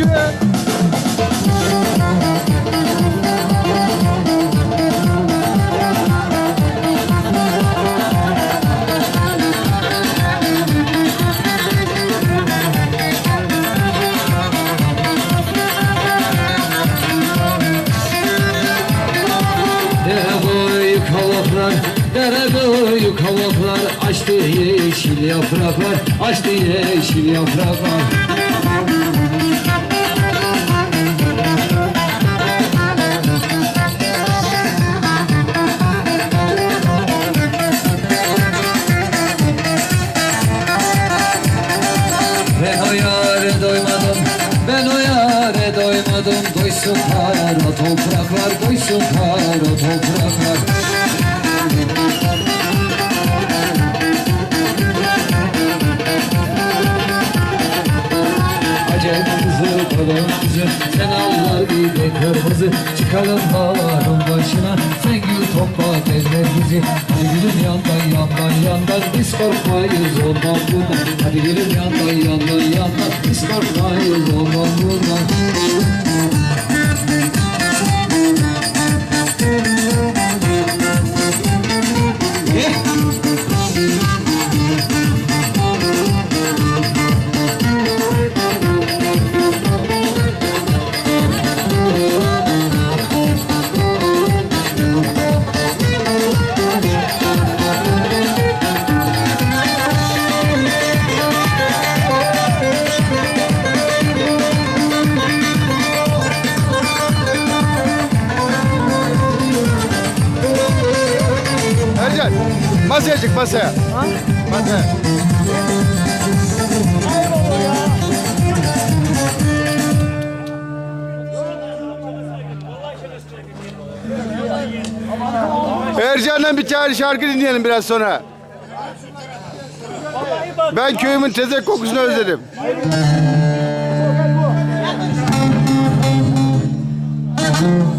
Gülen. kavaklar Dere boyu kavaklar Açtı yeşil yapraklar Açtı yeşil yapraklar doymadım Doysun kara topraklar Doysun kara topraklar. Acem Sen Allah gibi kırmızı. Çıkalım dağların başına Sen gül topla devlet bizi. Hadi gülüm yandan yandan yandan Biz korkmayız ondan bundan Hadi gülüm yandan yandan yandan Biz korkmayız ondan bundan Masaya çık masaya. Masaya. Ercan'dan bir tane şarkı dinleyelim biraz sonra. Ben köyümün tezek kokusunu özledim. Thank.